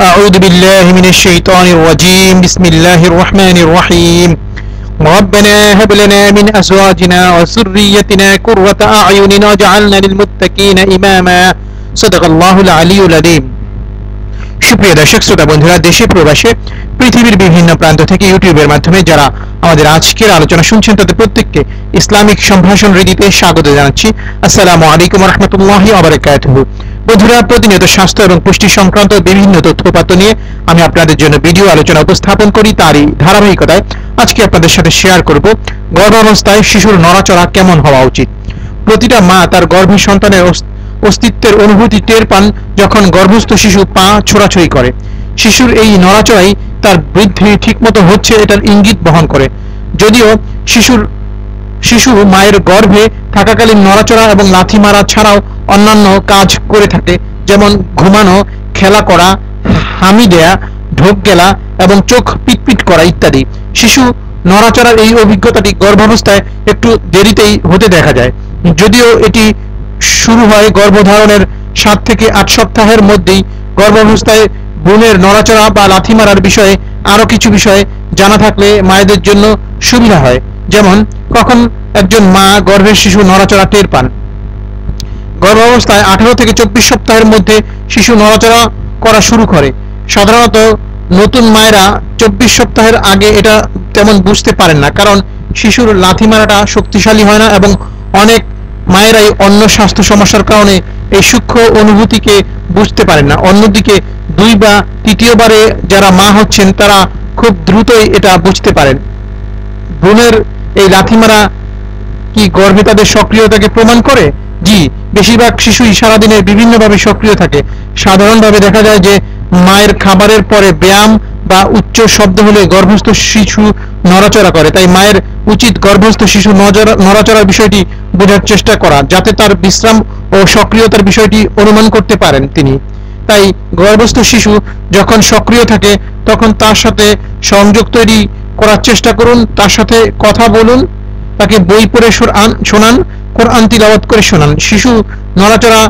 أعوذ بالله من الشيطان الرجيم بسم الله الرحمن الرحيم ربنا هب لنا من أزواجنا وذريتنا قرة أعين واجعلنا للمتقين إماما صدق الله العلي العظيم সুপ্রিয় দর্শক শ্রোতা বন্ধুরা দেশে প্রবাসে পৃথিবীর বিভিন্ন প্রান্ত থেকে ইউটিউবের মাধ্যমে যারা আমাদের আজকের আলোচনা শুনছেন তাদের প্রত্যেককে ইসলামিক সম্ভাষণ রীতিতে স্বাগত জানাচ্ছি আসসালামু আলাইকুম রহমতুল্লাহ আবরাকাতুহ বন্ধুরা, প্রতিনিয়ত স্বাস্থ্য এবং পুষ্টি সংক্রান্ত বিভিন্ন তথ্যপাত্র নিয়ে আমি আপনাদের জন্য ভিডিও আলোচনা উপস্থাপন করি তারই ধারাবাহিকতায়। আজকে আপনাদের সাথে শেয়ার করব গর্ভাবস্থায় শিশুর নড়াচড়া কেমন হওয়া উচিত? প্রতিটা মা তার গর্ভের সন্তানের অস্তিত্বের অনুভূতি টের পান যখন গর্ভস্থ শিশু পা ছোড়াছড়ি করে। শিশুর এই নড়াচড়াই তার বৃদ্ধি ঠিকমতো হচ্ছে এটার ইঙ্গিত বহন করে। যদিও শিশুর, শিশু মায়ের গর্ভে থাকাকালীন নড়াচড়া এবং লাথি মারা ছাড়াও অন্যান্য কাজ করে থাকে, যেমন ঘুমানো, খেলা করা, হামি দেয়া, ঢোক গেলা এবং চোখ পিটপিট করা ইত্যাদি। শিশু নড়াচড়ার এই অভিজ্ঞতাটি গর্ভাবস্থায় একটু দেরিতেই হতে দেখা যায়। যদিও এটি শুরু হয় গর্ভধারণের সাত থেকে আট সপ্তাহের মধ্যেই, গর্ভাবস্থায় বোনের নড়াচড়া বা লাথি মারার বিষয়ে আরও কিছু বিষয়ে জানা থাকলে মায়েদের জন্য সুবিধা হয়। যেমন, কখন একজন মা গর্ভের শিশু নড়াচড়া টের পান। গর্ভাবস্থায় আঠারো থেকে চব্বিশ সপ্তাহের মধ্যে শিশু নড়াচড়া করা শুরু করে। সাধারণত নতুন মায়েরা চব্বিশ সপ্তাহের আগে এটা তেমন বুঝতে পারেন না, কারণ শিশুর লাথি মারাটা শক্তিশালী হয় না এবং অনেক মায়েরাই অন্য স্বাস্থ্য সমস্যার কারণে এই সূক্ষ্ম অনুভূতিকে বুঝতে পারেন না। অন্যদিকে দুই বা তৃতীয়বারে যারা মা হচ্ছেন, তারা খুব দ্রুতই এটা বুঝতে পারেন। ভ্রূণের এই লাথি মারা কি গর্ভে তাদের সক্রিয়তাকে প্রমাণ করে? জি, বেশিরভাগ শিশুই সারাদিনে বিভিন্নভাবে সক্রিয় থাকে। সাধারণভাবে দেখা যায় যে মায়ের খাবারের পরে ব্যায়াম বা উচ্চ শব্দ হলে গর্ভস্থ শিশু নড়াচড়া করে। তাই মায়ের উচিত গর্ভস্থ শিশু নড়াচড়ার বিষয়টি বোঝার চেষ্টা করা, যাতে তার বিশ্রাম ও সক্রিয়তার বিষয়টি অনুমান করতে পারেন তিনি। তাই গর্ভস্থ শিশু যখন সক্রিয় থাকে, তখন তার সাথে সংযোগ তৈরি করার চেষ্টা করুন, তার সাথে কথা বলুন তাকে বই পড়ে শোনান, কোরআন তিলাওয়াত করে শোনান। শিশু, নড়াচড়া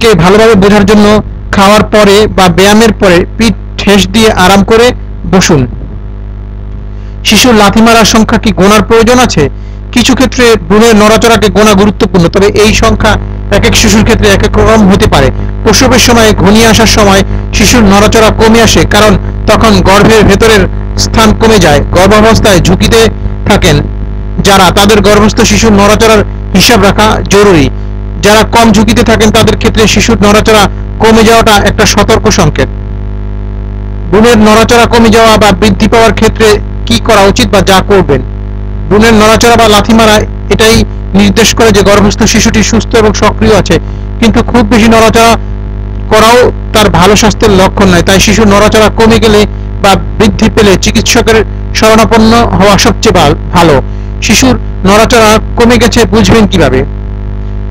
কে ভালোভাবে বোঝার জন্য খাওয়ার পরে বা ব্যায়ামের পরে পিঠ ঠেস দিয়ে আরাম করে বসুন। শিশুর লাথি মারার সংখ্যা কি গোনার প্রয়োজন আছে? কিছু ক্ষেত্রে ভ্রূণের নড়াচড়াকে গোনা গুরুত্বপূর্ণ, তবে এই সংখ্যা এক এক শিশুর ক্ষেত্রে এক এক রকম হতে পারে। প্রসবের সময়, ঘনিয়ে আসার সময় শিশুর নড়াচড়া কমে আসে, কারণ তখন গর্ভের ভেতরের স্থান কমে যায়। গর্ভাবস্থায় ঝুঁকিতে থাকেন। যারা তাদের গর্ভস্থ শিশুর নড়াচড়ার হিসাব রাখা জরুরি। যারা কম ঝুঁকিতে থাকেন, তাদের ক্ষেত্রে শিশুর নড়াচড়া কমে যাওয়াটা একটা সতর্ক সংকেত। ভ্রূণের নড়াচড়া কমে যাওয়া বা বৃদ্ধি পাওয়ার ক্ষেত্রে কি করা উচিত বা যা করবেন? ভ্রূণের নড়াচড়া বা লাথি মারা, এটাই নির্দেশ করে যে গর্ভস্থ শিশুটি সুস্থ এবং সক্রিয় আছে। কিন্তু খুব বেশি নড়াচড়া করাও তার ভালো স্বাস্থ্যের লক্ষণ নয়। তাই শিশুর নড়াচড়া কমে গেলে বা বৃদ্ধি পেলে চিকিৎসকের শরণাপন্ন হওয়া সবচেয়ে ভাল- ভালো। শিশুর নড়াচড়া কমে গেছে, বুঝবেন কীভাবে?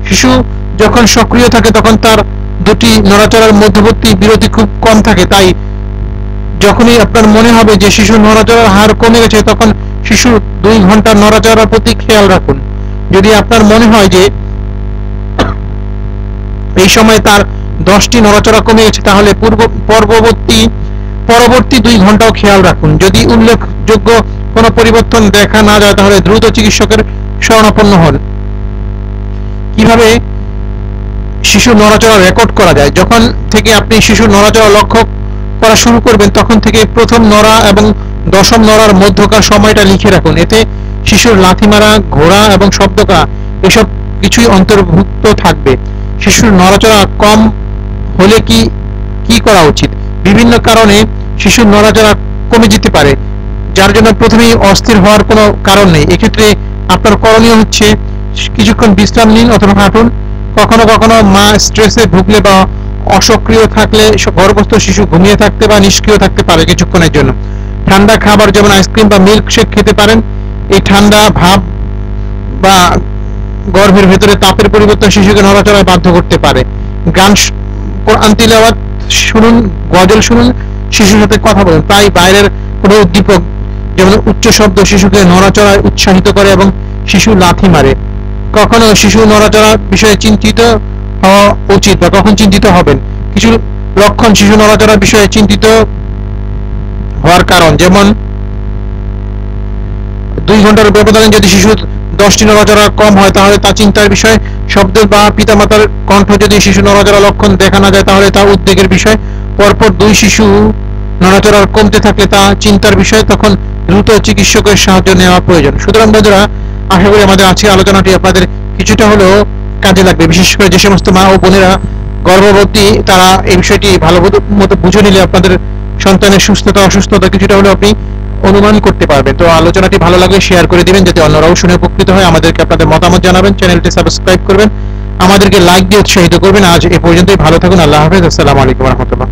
শিশু যখন সক্রিয় থাকে, তখন তার দুটি নড়াচড়ার মধ্যবর্তী বিরতি খুব কম থাকে। তাই যখনই আপনার মনে হবে যে শিশুর নড়াচড়ার হার কমে গেছে, তখন শিশুর দুই ঘণ্টা নড়াচড়ার প্রতি খেয়াল রাখুন। যদি আপনার মনে হয় যে এই সময় তার দশটি নড়াচড়া কমে গেছে, তাহলে পূর্ব পূর্ববর্তী পরবর্তী দুই ঘন্টাও খেয়াল রাখুন। যদি উল্লেখযোগ্য কোনো পরিবর্তন দেখা না যায়, তাহলে দ্রুত চিকিৎসকের শরণাপন্ন হন। কীভাবে শিশু নড়াচড়া রেকর্ড করা যায়? যখন থেকে আপনি শিশু নড়াচড়া লক্ষ্য করা শুরু করবেন, তখন থেকে প্রথম নড়া এবং দশম নড়ার মধ্যকার সময়টা লিখে রাখুন। এতে শিশুর লাথি মারা, ঘোড়া এবং শব্দ করা এসব কিছুই অন্তর্ভুক্ত থাকবে। শিশুর নড়াচড়া কম হলে কি কি করা উচিত? বিভিন্ন কারণে শিশুর নড়াচড়া কমে যেতে পারে। যার জন্য প্রথমেই অস্থির হওয়ার কোনো কারণ নেই। এক্ষেত্রে আপনার করণীয় হচ্ছে কিছুক্ষণ বিশ্রাম নিন অথবা হাঁটুন। কখনো কখনো মা স্ট্রেসে ভুগলে বা অসক্রিয় থাকলে গর্ভস্থ শিশু ঘুমিয়ে থাকতে বা নিষ্ক্রিয় থাকতে পারে কিছুক্ষণের জন্য। ঠান্ডা খাবার যেমন আইসক্রিম বা মিল্ক শেক খেতে পারেন। এই ঠান্ডা ভাব বা গর্ভের ভেতরে তাপের পরিবর্তন শিশুকে নড়াচড়ায় বাধ্য করতে পারে। গান কোরআন শুনুন, গজল শুনুন, শিশুর সাথে কথা বলুন। তাই বাইরের কোনো উদ্দীপক যেমন উচ্চ শব্দ শিশুকে নড়াচড়ায় উৎসাহিত করে এবং শিশু লাথি মারে। কখনো শিশু নড়াচড়া বিষয়ে চিন্তিত হওয়া উচিত বা কখন চিন্তিত হবেন? কিছু লক্ষণ শিশু নড়াচড়ার বিষয়ে চিন্তিত হওয়ার কারণ, যেমন দুই ঘণ্টার ব্যবধানে যদি শিশু দশটি নড়াচড়া কম হয়, তাহলে তা চিন্তার বিষয়। শব্দ বা পিতামাতার কণ্ঠ যদি শিশু নড়াচড়া লক্ষণ দেখা না যায়, তাহলে তা উদ্বেগের বিষয়। পরপর দুই শিশু নড়াচড়া কমতে থাকলে তা চিন্তার বিষয়, তখন দ্রুত চিকিৎসকের সাহায্য নেওয়া প্রয়োজন। সুতরাং বন্ধুরা, আশা করি আমাদের আজকের আলোচনাটি আপনাদের কিছুটা হলেও কাজে লাগবে। বিশেষ করে যে সমস্ত মা ও বোনেরা গর্ভবতী, তারা এই বিষয়টি ভালো মতো বুঝে নিলে আপনাদের সন্তানের সুস্থতা, অসুস্থতা কিছুটা হলেও আপনি অনুমান করতে পারবেন। তো আলোচনাটি ভালো লাগলে শেয়ার করে দিবেন, যাতে অন্যরাও শুনে উপকৃত হয়। আমাদেরকে আপনাদের মতামত জানাবেন চ্যানেলটি সাবস্ক্রাইব করবেন, আমাদেরকে লাইক দিয়ে উৎসাহিত করবেন। আজ এ পর্যন্তই, ভালো থাকুন, আল্লাহ হাফেজ, আসসালামু আলাইকুম রহমতুল্লাহ।